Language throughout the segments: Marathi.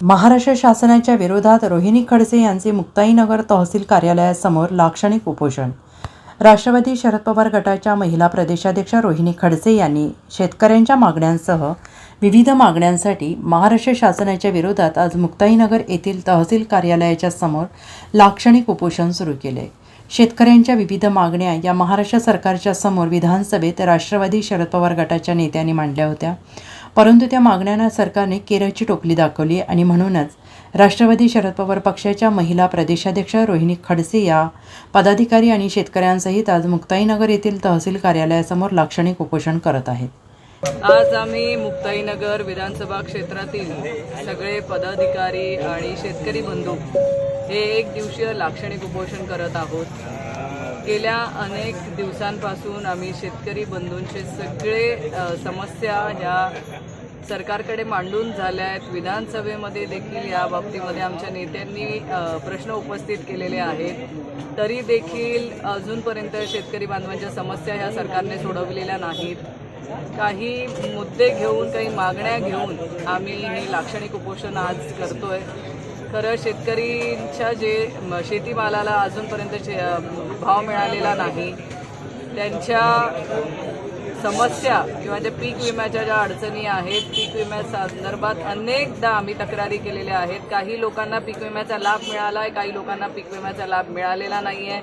महाराष्ट्र शासनाच्या विरोधात रोहिणी खडसे यांचे मुक्ताईनगर तहसील कार्यालयासमोर लाक्षणिक उपोषण. राष्ट्रवादी शरद पवार गटाच्या महिला प्रदेशाध्यक्षा रोहिणी खडसे यांनी शेतकऱ्यांच्या मागण्यांसह विविध मागण्यांसाठी महाराष्ट्र शासनाच्या विरोधात आज मुक्ताईनगर येथील तहसील कार्यालयाच्या समोर लाक्षणिक उपोषण सुरू केले. शेतकऱ्यांच्या विविध मागण्या या महाराष्ट्र सरकारच्या समोर विधानसभेत राष्ट्रवादी शरद पवार गटाच्या नेत्यांनी मांडल्या होत्या. परंतु त्या मागण्यांना सरकारने केरळची टोपली दाखवली आणि म्हणूनच राष्ट्रवादी शरद पवार पक्षाच्या महिला प्रदेशाध्यक्ष रोहिणी खडसे या पदाधिकारी आणि शेतकऱ्यांसहित आज मुक्ताईनगर येथील तहसील कार्यालयासमोर लाक्षणिक उपोषण करत आहेत. आज आम्ही मुक्ताईनगर विधानसभा क्षेत्रातील सगळे पदाधिकारी आणि शेतकरी बंधू हे एक दिवसीय लाक्षणिक उपोषण करत आहोत. गेल्या अनेक दिवसांपासून आम्ही शेतकरी बंधूंचे सगळे समस्या ह्या सरकारकडे मांडून झाल्या आहेत विधानसभेमध्ये देखील या बाबतीमध्ये आमच्या नेत्यांनी प्रश्न उपस्थित केलेले आहेत. तरी देखील अजूनपर्यंत शेतकरी बांधवांच्या समस्या ह्या सरकारने सोडवलेल्या नाहीत. काही मुद्दे घेऊन काही मागण्या घेऊन आम्ही हे लाक्षणिक उपोषण आज करतोय. खरं शेतकरींच्या जे शेतीमालाला अजूनपर्यंत शे- भाव मिळालेला नाही. त्यांच्या समस्या किंवा ज्या पीक विम्याच्या ज्या अडचणी आहेत पीक विम्या संदर्भात अनेकदा आम्ही तक्रारी केलेल्या आहेत. काही लोकांना पीक विम्याचा लाभ मिळाला आहे काही लोकांना पीक विम्याचा लाभ मिळालेला नाही आहे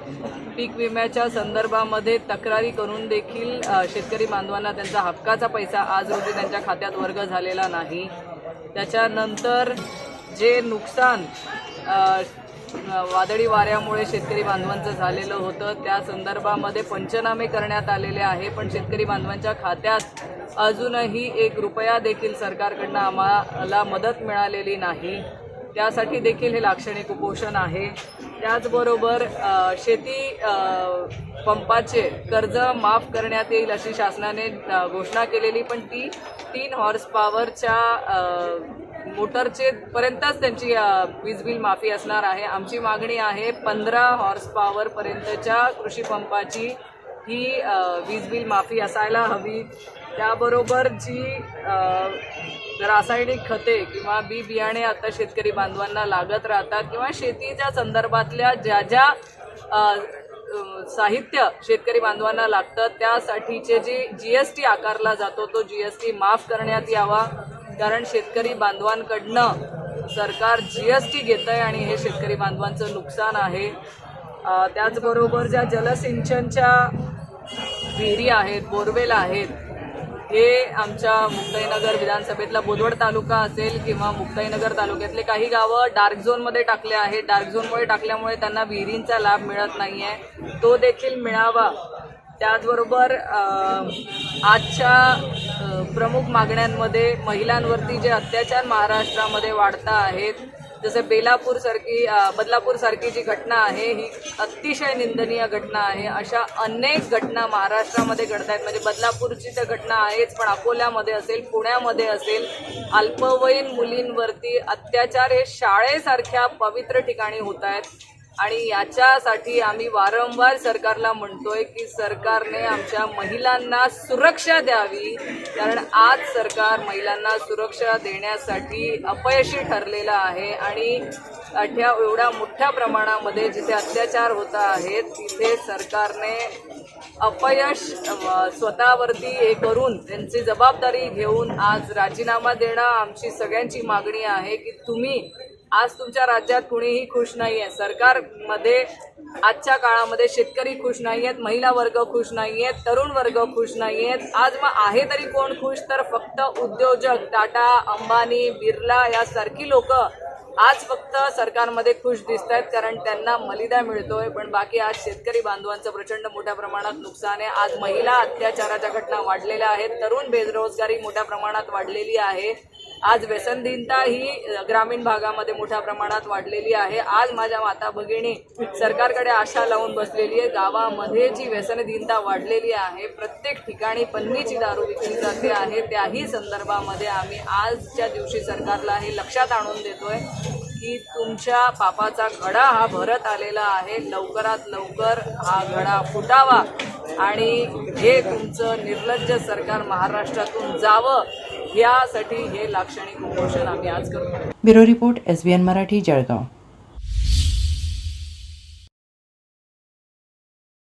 पीक विम्याच्या संदर्भामध्ये तक्रारी करून देखील शेतकरी बांधवांना त्यांचा हक्काचा पैसा आज रोजी त्यांच्या खात्यात वर्ग झालेला नाही. त्याच्यानंतर जे नुकसान वादळी वाऱ्यामुळे शेतकरी बांधवांचं झालेलं होतं त्या संदर्भामध्ये पंचनामे करण्यात आलेले आहे. पण शेतकरी बांधवांच्या खात्यात अजूनही एक रुपया देखील सरकारकडनं आम्हाला मदत मिळालेली नाही. त्यासाठी देखील हे लाक्षणिक उपोषण आहे. त्याचबरोबर शेती पंपाचे कर्ज माफ करण्यात येईल अशी शासनाने घोषणा केलेली पण ती तीन हॉर्स पॉवरच्या मोटरचे पर्यंतच त्यांची वीज बिल माफी असणार आहे. आमची मागणी आहे पंधरा हॉर्स पॉवर पर्यंतच्या कृषी पंपाची ही वीज बिल माफी असायला हवी. त्याबरोबर जी रासायनिक खते किंवा बी बियाणे आता शेतकरी बांधवांना लागत राहतात किंवा शेतीच्या संदर्भातल्या ज्या ज्या साहित्य शेतकरी बांधवांना लागतं त्यासाठीचे जे जी एस टी आकारला जातो तो जी एस टी माफ करण्यात यावा. कारण शेतकरी बांधवांकडनं सरकार जी एस टी घेतं आहे आणि हे शेतकरी बांधवांचं नुकसान आहे. त्याचबरोबर ज्या जलसिंचनच्या विहिरी आहेत बोरवेल आहेत हे आमच्या मुक्ताईनगर विधानसभेतला बोदवड तालुका असेल किंवा मुक्ताईनगर तालुक्यातले काही गावं डार्क झोनमध्ये टाकले आहेत. डार्क झोनमुळे टाकल्यामुळे त्यांना विहिरींचा लाभ मिळत नाही आहे तो देखील मिळावा त्याचबरोबर आजच्या प्रमुख मागण्यांमध्ये महिलांवरती जे अत्याचार महाराष्ट्रामध्ये वाढता आहेत जसं बेलापूरसारखी बदलापूरसारखी जी घटना आहे ही अतिशय निंदनीय घटना आहे. अशा अनेक घटना महाराष्ट्रामध्ये घडत आहेत म्हणजे बदलापूरची तर घटना आहेच पण अकोल्यामध्ये असेल पुण्यामध्ये असेल अल्पवयीन मुलींवरती अत्याचार हे शाळेसारख्या पवित्र ठिकाणी होत आहेत आणि याच्यासाठी आम्ही वारंवार सरकारला म्हणतोय की सरकारने आमच्या महिलांना सुरक्षा द्यावी. कारण आज सरकार महिलांना सुरक्षा देण्यासाठी अपयशी ठरलेलं आहे आणि अठ्या एवढ्या मोठ्या प्रमाणामध्ये जिथे अत्याचार होत आहेत तिथे सरकारने अपयश स्वतःवरती हे करून त्यांची जबाबदारी घेऊन आज राजीनामा देणं आमची सगळ्यांची मागणी आहे की तुम्ही आज तुमच्या राज्यात कुणीही खुश नाही आहे सरकारमध्ये आजच्या काळामध्ये शेतकरी खुश नाही आहेत महिला वर्ग खुश नाही आहेत तरुण वर्ग खुश नाही आहेत आज मग आहे तरी कोण खुश? तर फक्त उद्योजक टाटा अंबानी बिर्ला यासारखी लोक आज फक्त सरकारमध्ये खुश दिसत आहेत कारण त्यांना मलिदा मिळतोय. पण बाकी आज शेतकरी बांधवांचं प्रचंड मोठ्या प्रमाणात नुकसान आहे. आज महिला अत्याचाराच्या घटना वाढलेल्या आहेत. तरुण बेरोजगारी मोठ्या प्रमाणात वाढलेली आहे. आज व्यसनधीनता ही ग्रामीण भागामध्ये मोठ्या प्रमाणात वाढलेली आहे. आज माझ्या माता भगिनी सरकारकडे आशा लावून बसलेली आहे. गावामध्ये जी व्यसनधीनता वाढलेली आहे प्रत्येक ठिकाणी पन्नीची दारू विकली जाते आहे. त्याही संदर्भामध्ये आम्ही आजच्या दिवशी सरकारला हे लक्षात आणून देतोय की तुमच्या पापाचा घडा हा भरत आलेला आहे. लवकरात लवकर हा घडा फुटावा. आणि हे तुमचं निर्लज्ज सरकार महाराष्ट्रातून जावं यासाठी हे लाक्षणिक उपोषण आम्ही आज करतो bureau report S B N Marathi Jalgaon.